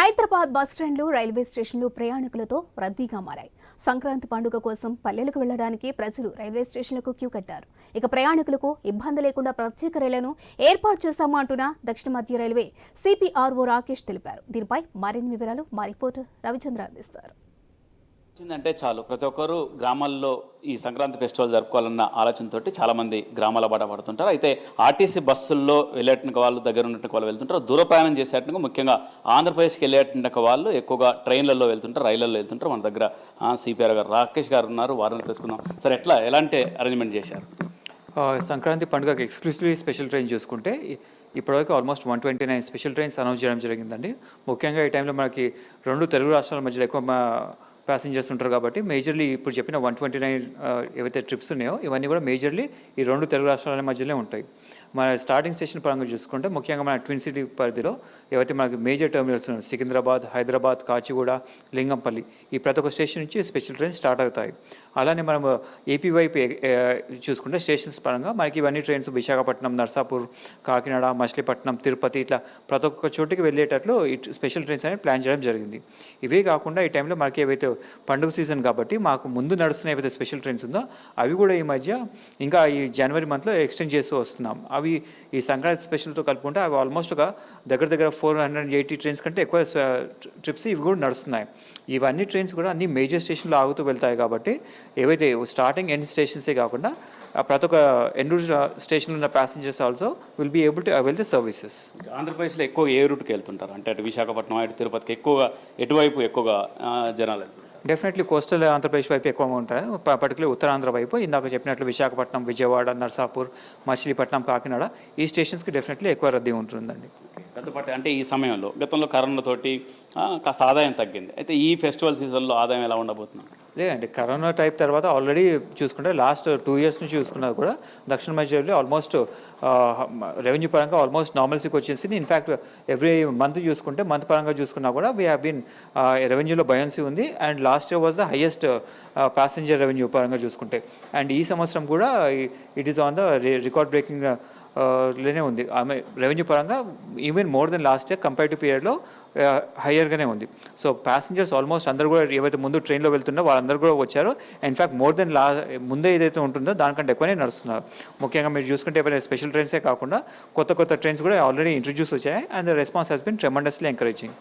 Hyderabad బస్టాండ్లు railway స్టేషన్లు ప్రయాణికులతో రద్దీగా మారాయి. సంక్రాంతి పండుగ కోసం పల్లెలకు వెళ్ళడానికి ప్రజలు రైల్వే స్టేషన్లకు క్యూ కట్టారు. ఇక ప్రయాణికులకు ఇబ్బంది లేకుండా ప్రత్యేక రైళ్ళను ఏర్పాటు చేశాము అంటున్న దక్షిణ మధ్య రైల్వే సిపిఆర్ఓ రాకేష్ తెలిపారు. దీనిపై మరిన్ని వివరాలు మా రిపోర్టర్ రవిచంద్ర అందిస్తారు. వచ్చిందంటే చాలు. ప్రతి ఒక్కరు గ్రామాల్లో ఈ సంక్రాంతి ఫెస్టివల్ జరుపుకోవాలన్న ఆలోచనతోటి చాలామంది గ్రామాల బాట పడుతుంటారు. అయితే ఆర్టీసీ బస్సుల్లో వెళ్ళేటువంటి వాళ్ళు దగ్గర ఉన్నటువంటి వాళ్ళు వెళ్తుంటారు. దూర ప్రయాణం చేసేటువంటి ముఖ్యంగా ఆంధ్రప్రదేశ్కి వెళ్ళేటువంటి వాళ్ళు ఎక్కువగా ట్రైన్లలో వెళ్తుంటారు రైళ్ళలో వెళ్తుంటారు. మన దగ్గర సిపిఆర్ గారు రాకేష్ గారు ఉన్నారు. వారిని తెలుసుకుందాం. సరే ఎట్లా ఎలాంటి అరేంజ్మెంట్ చేశారు? సంక్రాంతి పండుగకి ఎక్స్క్లూసివ్లీ స్పెషల్ ట్రైన్ చూసుకుంటే ఇప్పటివరకు almost one twenty nine special trains announce చేయడం జరిగిందండి. ముఖ్యంగా ఈ టైంలో మనకి రెండు తెలుగు రాష్ట్రాల మధ్యలో ఎక్కువ ప్యాసింజర్స్ ఉంటారు కాబట్టి మేజర్లీ ఇప్పుడు చెప్పిన వన్ ట్వంటీ నైన్ ఏవైతే ట్రిప్స్ ఉన్నాయో ఇవన్నీ కూడా మేజర్లీ ఈ రెండు తెలుగు రాష్ట్రాల మధ్యలో ఉంటాయి. మన స్టార్టింగ్ స్టేషన్ పరంగా చూసుకుంటే ముఖ్యంగా మన ట్విన్ సిటీ పరిధిలో ఏవైతే మనకి మేజర్ టెర్మినల్స్ ఉన్నాయి సికింద్రాబాద్ హైదరాబాద్ కాచిగూడ లింగంపల్లి ఈ ప్రతి ఒక్క స్టేషన్ నుంచి స్పెషల్ ట్రైన్స్ స్టార్ట్ అవుతాయి. అలానే మనం ఏపీ వైపు చూసుకుంటే స్టేషన్స్ పరంగా మనకి ఇవన్నీ ట్రైన్స్ విశాఖపట్నం నర్సాపూర్ కాకినాడ మచిలీపట్నం తిరుపతి ఇట్లా ప్రతి ఒక్క చోటికి వెళ్ళేటట్లు ఈ స్పెషల్ ట్రైన్స్ అనేవి ప్లాన్ చేయడం జరిగింది. ఇవే కాకుండా ఈ టైంలో మనకి ఏవైతే పండుగ సీజన్ కాబట్టి మాకు ముందు నడుస్తున్న ఏవైతే స్పెషల్ ట్రైన్స్ ఉందో అవి కూడా ఈ మధ్య ఇంకా ఈ జనవరి మంత్లో ఎక్స్టెండ్ చేస్తూ వస్తున్నాం. అవి ఈ సంక్రాంతి స్పెషల్తో కలుపుకుంటే అవి ఆల్మోస్ట్ ఒక దగ్గర దగ్గర ఫోర్ హండ్రెడ్ ఎయిటీ ట్రైన్స్ కంటే ఎక్కువ ట్రిప్స్ ఇవి కూడా నడుస్తున్నాయి. ఇవన్నీ ట్రైన్స్ కూడా అన్ని మేజర్ స్టేషన్లో ఆగుతూ వెళ్తాయి కాబట్టి ఏవైతే స్టార్టింగ్ ఎండ్ స్టేషన్సే కాకుండా ప్రతి ఒక్క ఎండ్ స్టేషన్లో ఉన్న passengers also will be able to avail the services ఆంధ్రప్రదేశ్లో ఎక్కువ ఏ రూట్కి వెళ్తుంటారు? అంటే అటు విశాఖపట్నం అటు తిరుపతికి ఎక్కువగా ఎటువైపు ఎక్కువగా జనాలు వెళ్తారు? డెఫినెట్లీ కోస్టల్ ఆంధ్రప్రదేశ్ వైపు ఎక్కువ ఉంటాయి. పర్టికులర్ ఉత్తరాంధ్ర వైపు. ఇందాక చెప్పినట్లు విశాఖపట్నం విజయవాడ నర్సాపూర్ మచిలీపట్నం కాకినాడ ఈ స్టేషన్స్కి డెఫినెట్లీ ఎక్కువ రద్దీ ఉంటుందండి. గతపాటి అంటే ఈ సమయంలో గతంలో కరోనాతోటి కాస్త ఆదాయం తగ్గింది. అయితే ఈ ఫెస్టివల్ సీజన్లో ఆదాయం ఎలా ఉండబోతున్నాం లేదండి కరోనా టైప్ తర్వాత ఆల్రెడీ చూసుకుంటే లాస్ట్ టూ ఇయర్స్ నుంచి చూసుకున్నా కూడా దక్షిణ మధ్యలో ఆల్మోస్ట్ రెవెన్యూ పరంగా ఆల్మోస్ట్ నార్మల్సీకి వచ్చేసింది. ఇన్ఫ్యాక్ట్ ఎవ్రీ మంత్ చూసుకుంటే మంత్ పరంగా చూసుకున్నా కూడా వీ హ్యావ్ బీన్ రెవెన్యూలో బయన్సీ ఉంది. And last year was the highest passenger revenue పరంగా చూసుకుంటే. అండ్ ఈ సంవత్సరం కూడా it is on the record breaking లోనే ఉంది. ఆమె రెవెన్యూ పరంగా even more than last year compare to పీరియడ్లో హయ్యర్గానే ఉంది. సో ప్యాసింజర్స్ ఆల్మోస్ట్ అందరూ కూడా ఏవైతే ముందు ట్రైన్లో వెళ్తున్నా వాళ్ళందరూ కూడా వచ్చారు. ఇన్ఫ్యాక్ట్ మోర్ దెన్ లా ముందే ఏదైతే ఉంటుందో దానికంటే ఎక్కువనే నడుస్తున్నారు. ముఖ్యంగా మీరు చూసుకుంటే ఏవైనా స్పెషల్ ట్రైన్సే కాకుండా కొత్త కొత్త ట్రైన్స్ కూడా ఆల్రెడీ ఇంట్రడ్యూస్ వచ్చాయి. And the response has been tremendously encouraging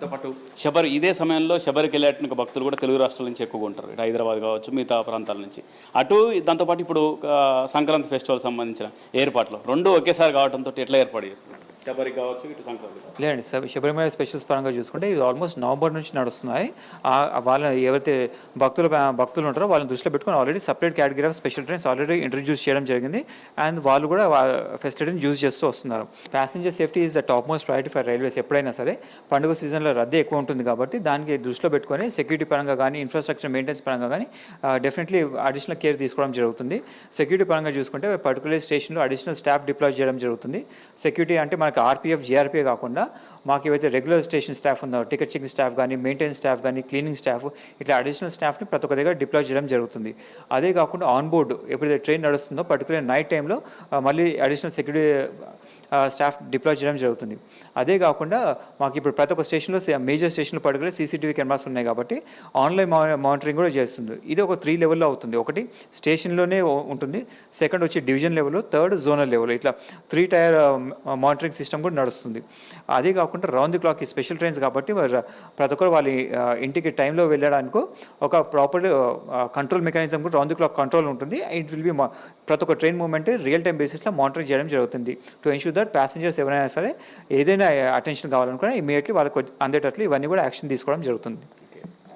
దాంతోపాటు శబరి ఇదే సమయంలో శబరికి వెళ్ళేటువంటి భక్తులు కూడా తెలుగు రాష్ట్రాల నుంచి ఎక్కువగా ఉంటారు. ఇటు హైదరాబాద్ కావచ్చు మిగతా ప్రాంతాల నుంచి. అటు దాంతోపాటు ఇప్పుడు సంక్రాంతి ఫెస్టివల్ సంబంధించిన ఏర్పాట్లు. రెండు ఒకేసారి కావడంతో ఎట్లా ఏర్పాటు చేస్తున్నారు? శబరికి కావచ్చు ఇటు సంక్రాంతి లేదండి శబరిమల స్పెషల్స్ పరంగా చూసుకుంటే ఇది ఆల్మోస్ట్ నవంబర్ నుంచి నడుస్తున్నాయి. వాళ్ళ ఎవరైతే భక్తులు భక్తులు ఉంటారో వాళ్ళని దృష్టిలో పెట్టుకొని already separate category of special trains already introduce చేయడం జరిగింది. అండ్ వాళ్ళు కూడా ఫెసిలిటీని యూజ్ చేస్తూ వస్తున్నారు. Passenger safety is the top most priority for railways ఎప్పుడైనా సరే. పండుగ సీజన్లో రద్దీ ఎక్కువ ఉంటుంది కాబట్టి దానికి దృష్టిలో పెట్టుకొని సెక్యూరిటీ పరంగా కానీ ఇన్ఫ్రాస్ట్రక్చర్ మెయింటెనెన్స్ పరంగా కానీ డెఫినెట్లీ అడిషనల్ కేర్ తీసుకోవడం జరుగుతుంది. సెక్యూరిటీ పరంగా చూసుకుంటే పర్టికులర్ స్టేషన్లో అడిషనల్ స్టాఫ్ డిప్లాయ్ చేయడం జరుగుతుంది. సెక్యూరిటీ అంటే మన మనకు ఆర్పీఎఫ్ జీఆర్పీఏ కాకుండా మాకు ఏవైతే రెగ్యులర్ స్టేషన్ స్టాఫ్ ఉందో టికెట్ చెకింగ్ స్టాఫ్ కానీ మెయింటెనెన్స్ స్టాఫ్ కానీ క్లీనింగ్ స్టాఫ్ ఇట్లా అడిషనల్ స్టాఫ్ని ప్రతి ఒక్క దగ్గర డిప్లాయ్ చేయడం జరుగుతుంది. అదే కాకుండా ఆన్ బోర్డు ఎప్పుడైతే ట్రైన్ నడుస్తుందో పర్టికులర్ నైట్ టైంలో మళ్ళీ అడిషనల్ సెక్యూరిటీ స్టాఫ్ డిప్లాయ్ చేయడం జరుగుతుంది. అదే కాకుండా మాకు ఇప్పుడు ప్రతి ఒక్క స్టేషన్లో మేజర్ స్టేషన్లో పర్టికులర్ సీసీటీవీ కెమెరాస్ ఉన్నాయి కాబట్టి ఆన్లైన్ మానిటరింగ్ కూడా చేస్తుంది. ఇది ఒక త్రీ లెవెల్లో అవుతుంది. ఒకటి స్టేషన్లోనే ఉంటుంది. సెకండ్ వచ్చి division level third zonal level ఇట్లా త్రీ టైర్ మానిటరింగ్ సిస్టమ్ కూడా నడుస్తుంది. అదే కాకుండా రౌండ్ ది క్లాక్ ఈ స్పెషల్ ట్రైన్స్ కాబట్టి ప్రతి ఒక్కరు వాళ్ళ ఇంటికి టైంలో వెళ్ళడానికి ఒక ప్రాపర్ కంట్రోల్ మెకానిజం కూడా రౌండ్ ది క్లాక్ కంట్రోల్ ఉంటుంది. ఇట్ విల్ బి ప్రతి ఒక్క ట్రైన్ మూవ్మెంట్ రియల్ టైం బేసిస్లో మానిటరింగ్ చేయడం జరుగుతుంది. టు ఎన్ష్యూర్ దట్ ప్యాసింజర్స్ ఎవరైనా సరే ఏదైనా అటెన్షన్ కావాలనుకున్నా ఇమీడియట్లీ వాళ్ళకి అందేటట్లు ఇవన్నీ కూడా యాక్షన్ తీసుకోవడం జరుగుతుంది.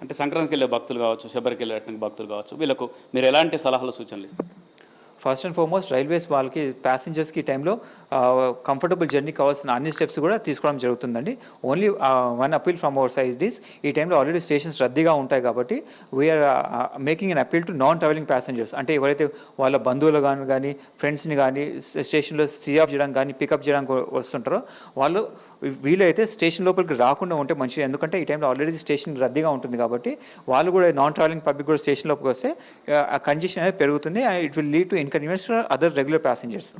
అంటే సంక్రాంతికి వెళ్ళే భక్తులు కావచ్చు శబరికి వెళ్ళే భక్తులు కావచ్చు వీళ్ళకు మీరు ఎలాంటి సలహాలు సూచనలు ఇస్తారు? ఫస్ట్ అండ్ ఫార్మోస్ట్ రైల్వేస్ వాళ్ళకి ప్యాసింజర్స్కి ఈ టైంలో కంఫర్టబుల్ జర్నీ కావాల్సిన అన్ని స్టెప్స్ కూడా తీసుకోవడం జరుగుతుందండి. Only one appeal from our side this ఈ టైంలో ఆల్రెడీ స్టేషన్స్ రద్దీగా ఉంటాయి కాబట్టి we're making an appeal to non travelling passengers అంటే ఎవరైతే వాళ్ళ బంధువులు కానీ కానీ ఫ్రెండ్స్ని కానీ స్టేషన్లో సీ ఆఫ్ చేయడానికి కానీ పికప్ చేయడానికి వస్తుంటారో వాళ్ళు వీలైతే స్టేషన్ లోపలికి రాకుండా ఉంటే మంచిది. ఎందుకంటే ఈ టైంలో ఆల్రెడీ స్టేషన్ రద్దీగా ఉంటుంది కాబట్టి వాళ్ళు కూడా నాన్ ట్రావెలింగ్ పబ్లిక్ కూడా స్టేషన్ లోపలికి వస్తే కంజెషన్ అనేది పెరుగుతుంది. It will lead to inconvenience for other regular passengers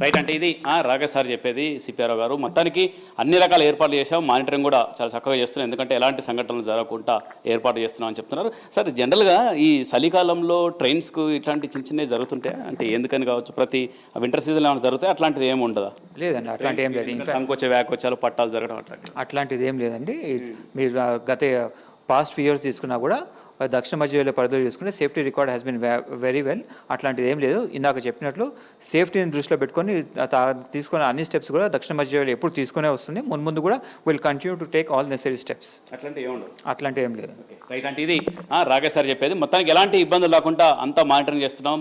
right అంటే ఇది ఆ, రాకేష్ సార్ చెప్పేది సిపిఆర్ఓ గారు. మొత్తానికి అన్ని రకాల ఏర్పాట్లు చేసాం మానిటరింగ్ కూడా చాలా చక్కగా చేస్తున్నాం. ఎందుకంటే ఎలాంటి సంఘటనలు జరగకుండా ఏర్పాటు చేస్తున్నాం అని చెప్తున్నారు. సార్ జనరల్గా ఈ చలికాలంలో ట్రైన్స్కు ఇట్లాంటి చిన్న చిన్నవి జరుగుతుంటాయి అంటే ఎందుకని కావచ్చు? ప్రతి వింటర్ సీజన్లో ఏమైనా జరుగుతాయి అట్లాంటిది ఏమి ఉండదా? లేదండి అట్లాంటి ఏం లేదు. సంకోచ వ్యాకోచాలు పట్టాలు జరగడం అట్లాంటిది ఏం లేదండి. మీరు గత పాస్ట్ ఫ్యూ ఇయర్స్ తీసుకున్నా కూడా దక్షిణ మధ్య రైల్వే పరిధిలో చూసుకుంటే safety record has been very well అట్లాంటిది ఏం లేదు. ఇందాక చెప్పినట్లు సేఫ్టీని దృష్టిలో పెట్టుకొని ఆ, తా- తీసుకున్న అన్ని స్టెప్స్ కూడా దక్షిణ మధ్య రైల్వే ఎప్పుడు తీసుకునే వస్తుంది. ముందు ముందు కూడా will continue to take all necessary steps ఉండవు అట్లాంటివి ఏం లేదు. రైట్ అంటే ఇది రాకేష్ సార్ చెప్పేది. మొత్తానికి ఎలాంటి ఇబ్బందులు లేకుండా అంతా మానిటరింగ్ చేస్తున్నాం.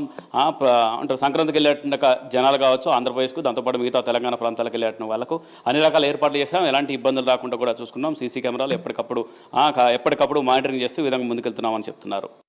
అంటారు సంక్రాంతికి వెళ్ళేట జనాలు కావచ్చు ఆంధ్రప్రదేశ్కు దాంతోపాటు మిగతా తెలంగాణ ప్రాంతాలకు వెళ్ళేట వాళ్ళకు అన్ని రకాల ఏర్పాట్లు చేస్తాం ఎలాంటి ఇబ్బందులు రాకుండా కూడా చూసుకున్నాం. సీసీ కెమెరాలు ఎప్పటికప్పుడు ఎప్పటికప్పుడు మానిటరింగ్ చేస్తూ విధంగా చేస్తున్నామని చెప్తున్నారు.